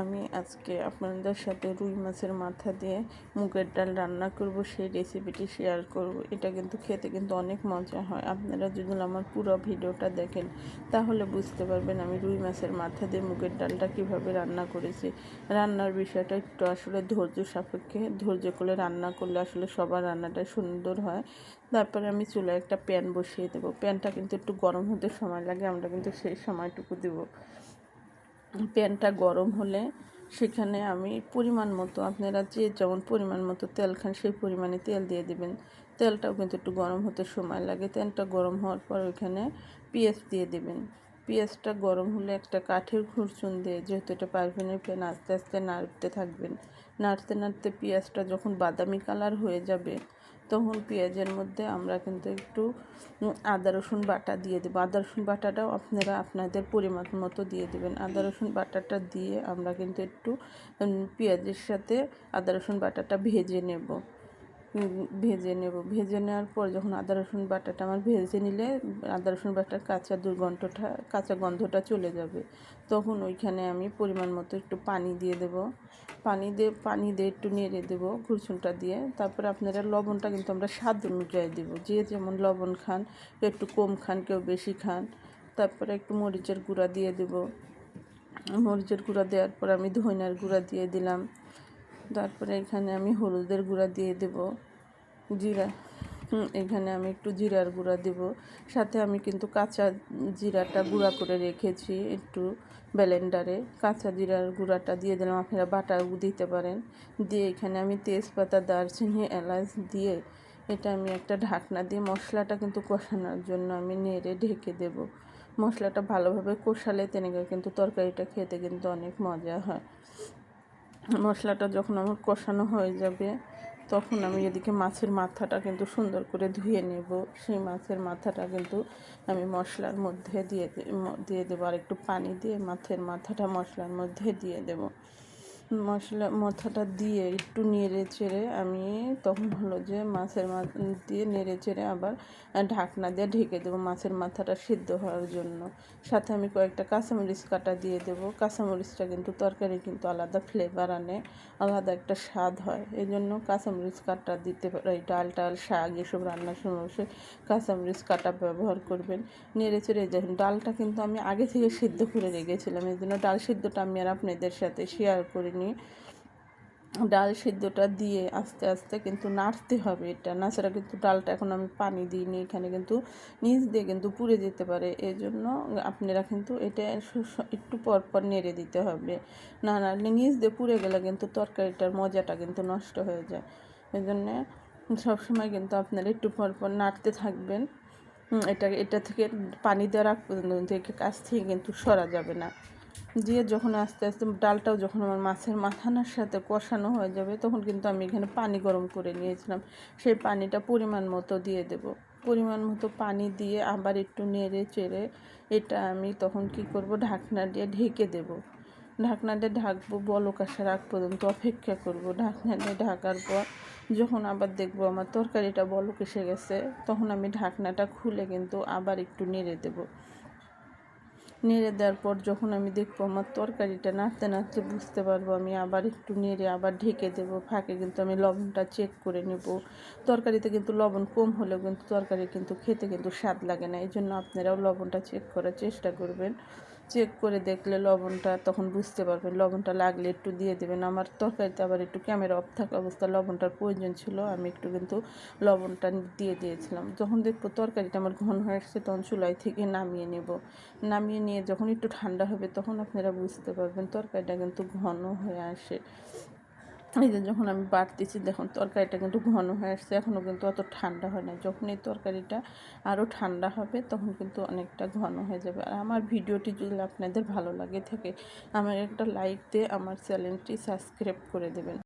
আমি আজকে আপনাদের সাথে রুই মাছের মাথা দিয়ে মুগের ডাল রান্না করব, সেই রেসিপিটি শেয়ার করব। এটা কিন্তু খেতে কিন্তু অনেক মজা হয়। আপনারা যদি আমার পুরো ভিডিওটা দেখেন, তাহলে বুঝতে পারবেন আমি রুই মাছের মাথা দিয়ে মুগের ডালটা কীভাবে রান্না করেছি। রান্নার বিষয়টা একটু আসলে ধৈর্য সাপেক্ষে, ধৈর্য করে রান্না করলে আসলে সবার রান্নাটা সুন্দর হয়। তারপরে আমি চুলায় একটা প্যান বসিয়ে দেবো। প্যানটা কিন্তু একটু গরম হতে সময় লাগে, আমরা কিন্তু সেই সময়টুকু দেবো। প্যানটা গরম হলে সেখানে আমি পরিমাণ মতো, আপনারা যে যেমন পরিমাণ মতো তেল খান সেই পরিমাণে তেল দিয়ে দিবেন। তেলটাও কিন্তু একটু গরম হতে সময় লাগে। তেলটা গরম হওয়ার পর ওইখানে পেঁয়াজ দিয়ে দেবেন। পেঁয়াজটা গরম হলে একটা কাঠের খুরচুন দিয়ে, যেহেতু এটা পারভেনের প্যান আস্তে আস্তে নাড়তে থাকবেন। নাড়তে নাড়তে পেঁয়াজটা যখন বাদামি কালার হয়ে যাবে তখন পেঁয়াজের মধ্যে আমরা কিন্তু একটু আদা, রসুন বাটা দিয়ে দেবো। আদা, রসুন বাটাটাও আপনারা আপনাদের পরিমাণ মতো দিয়ে দেবেন। আদা, রসুন বাটাটা দিয়ে আমরা কিন্তু একটু পেঁয়াজের সাথে আদা, রসুন বাটাটা ভেজে নেব। ভেজে নেব। ভেজে নেওয়ার পর যখন আদা, রসুন বাটাটা আমার ভেজে নিলে, আদা, রসুন বাটার কাঁচা দুর্গন্ধটা, কাঁচা গন্ধটা চলে যাবে। তখন ওইখানে আমি পরিমাণ মতো একটু পানি দিয়ে দেব। পানি দিয়ে পানি দিয়ে একটু নেড়ে দেবো ঘুরছুনটা দিয়ে। তারপরে আপনারা লবণটা কিন্তু আমরা স্বাদ অনুযায়ী দেবো। যে যেমন লবণ খান, কেউ একটু কম খান, কেউ বেশি খান। তারপরে একটু মরিচের গুঁড়া দিয়ে দেবো। মরিচের গুঁড়া দেওয়ার পর আমি ধইনার গুঁড়া দিয়ে দিলাম। তারপরে এখানে আমি হলুদের গুঁড়া দিয়ে দেবো। জিরা। এখানে আমি একটু জিরার গুঁড়া দেব। সাথে আমি কিন্তু কাঁচা জিরাটা গুঁড়া করে রেখেছি একটু ব্লেন্ডারে। কাঁচা জিরার গুঁড়াটা দিয়ে দিলাম, আপনারা বাটাও দিতে পারেন। দিয়ে এখানে আমি তেজপাতা, দারচিনি, এলাচ দিয়ে এটা আমি একটা ঢাকনা দিয়ে মশলাটা কিন্তু কষানোর জন্য আমি নেড়ে ঢেকে দেব। মশলাটা ভালোভাবে কষালে তেনেকে কিন্তু তরকারিটা খেতে কিন্তু অনেক মজা হয়। মশলাটা যখন আমার কষানো হয়ে যাবে তখন আমি এদিকে মাছের মাথাটা কিন্তু সুন্দর করে ধুয়ে নেব। সেই মাছের মাথাটা কিন্তু আমি মশলার মধ্যে দিয়ে দিয়ে দেবো। আর একটু পানি দিয়ে মাছের মাথাটা মশলার মধ্যে দিয়ে দেবো। মশলা, মাথাটা দিয়ে একটু নেড়ে চেড়ে আমি তখন হলো যে মাছের মাথা দিয়ে নেড়ে চেড়ে আবার ঢাকনা দিয়ে ঢেকে দেবো মাছের মাথাটা সিদ্ধ হওয়ার জন্য। সাথে আমি কয়েকটা কাঁচামরিচ কাটা দিয়ে দেবো। কাঁচামরিচটা কিন্তু তরকারি কিন্তু আলাদা ফ্লেভার আনে, আলাদা একটা স্বাদ হয়। এই জন্য কাঁচামরিচ কাটা দিতে পারি ডাল টাল, শাক এসব রান্নার সময় সে কাঁচামরিচ কাটা ব্যবহার করবেন। নেড়ে চেড়ে দেখুন, ডালটা কিন্তু আমি আগে থেকে সিদ্ধ করে রেখেছিলাম। এই জন্য ডাল সিদ্ধটা আমি আর আপনাদের সাথে শেয়ার করিনি। নিয়ে ডাল সিদ্ধটা দিয়ে আস্তে আস্তে কিন্তু নাড়তে হবে এটা। নাছাড়া কিন্তু ডালটা এখন আমি পানি দিইনি, এখানে কিন্তু নিচ দিয়ে কিন্তু পুড়ে যেতে পারে। এই জন্য আপনারা কিন্তু এটা একটু পর পর নেড়ে দিতে হবে। না নাড়লে নিচ দিয়ে পুড়ে গেলে কিন্তু তরকারিটার মজাটা কিন্তু নষ্ট হয়ে যায়। এই জন্যে সবসময় কিন্তু আপনারা একটু পর পর নাড়তে থাকবেন। এটা এটা থেকে পানি দেওয়ার আগ কাছ থেকে কিন্তু সরা যাবে না। দিয়ে যখন আস্তে আস্তে ডালটাও যখন আমার মাছের মাথানার সাথে কষানো হয়ে যাবে, তখন কিন্তু আমি এখানে পানি গরম করে নিয়েছিলাম। সেই পানিটা পরিমাণ মতো দিয়ে দেব। পরিমাণ মতো পানি দিয়ে আবার একটু নেড়ে চেড়ে এটা আমি তখন কি করব, ঢাকনা দিয়ে ঢেকে দেব। ঢাকনা দিয়ে ঢাকবো বলক আসার আগ পর্যন্ত অপেক্ষা করব। ঢাকনা দিয়ে ঢাকার পর যখন আবার দেখব আমার তরকারিটা বলক এসে গেছে, তখন আমি ঢাকনাটা খুলে কিন্তু আবার একটু নেড়ে দেবো। নেড়ে দেওয়ার পর যখন আমি দেখব আমার তরকারিটা নাড়তে নাড়তে বুঝতে পারব, আমি আবার একটু নেড়ে আবার ঢেকে দেবো, ফাঁকে কিন্তু আমি লবণটা চেক করে নেব। তরকারিতে কিন্তু লবণ কম হলেও কিন্তু তরকারি কিন্তু খেতে কিন্তু স্বাদ লাগে না এই জন্য আপনারাও লবণটা চেক করার চেষ্টা করবেন। চেক করে দেখলে লবণটা, তখন বুঝতে পারবেন লবণটা লাগলে একটু দিয়ে দেবেন। আমার তরকারিতে আবার একটু ক্যামেরা অফ থাকা অবস্থা লবণটার প্রয়োজন ছিল, আমি একটু কিন্তু লবণটা দিয়ে দিয়েছিলাম। যখন দেখব তরকারিটা আমার ঘন হয়ে আসছে, তখন চুলাই থেকে নামিয়ে নেব। নামিয়ে নিয়ে যখন একটু ঠান্ডা হবে, তখন আপনারা বুঝতে পারবেন তরকারিটা কিন্তু ঘন হয়ে আসে। এই যে যখন আমি বাড়তেছি দেখুন তরকারিটা কিন্তু ঘন হয়ে আসছে এখনও কিন্তু অত ঠান্ডা হয় না যখন এই তরকারিটা আরও ঠান্ডা হবে, তখন কিন্তু অনেকটা ঘন হয়ে যাবে। আর আমার ভিডিওটি যদি আপনাদের ভালো লাগে থাকে আমার একটা লাইক দিয়ে আমার চ্যানেলটি সাবস্ক্রাইব করে দেবেন।